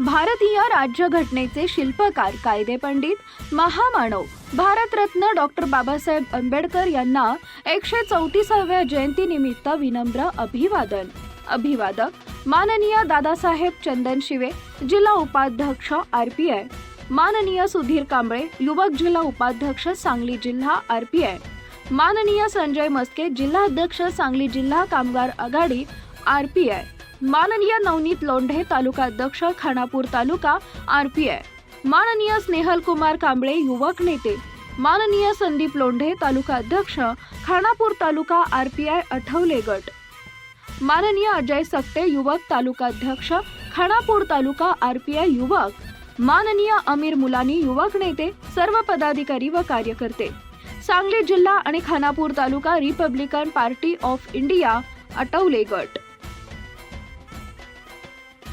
भारतीय राज्यघटनेचे शिल्पकार कायदेपंडित महामानव भारतरत्न डॉक्टर बाबासाहेब आंबेडकर यांना एकशे चौतीसाव्या जयंतीनिमित्त विनम्र अभिवादन. अभिवादक माननीय दादासाहेब चंदन शिवे जिल्हा उपाध्यक्ष आर पी आय माननीय सुधीर कांबळे युवक जिल्हा उपाध्यक्ष सांगली जिल्हा आर पी आय माननीय संजय मस्के जिल्हाध्यक्ष सांगली जिल्हा कामगार आघाडी आर पी आय माननीय नवनीत लोंढे तालुका अध्यक्ष Khanapur taluka R P I माननीय स्नेहल कुमार कांबळे युवक नेते. माननीय संदीप लोंढे तालुका अध्यक्ष Khanapur taluka R P I Athawale गट. माननीय अजय सकटे युवक तालुका अध्यक्ष Khanapur taluka R P I युवक. माननीय अमीर मुलानी युवक नेते सर्व पदाधिकारी व कार्यकर्ते. सांगली जिल्हा आणि Khanapur taluka Republican Party of India Athawale गट.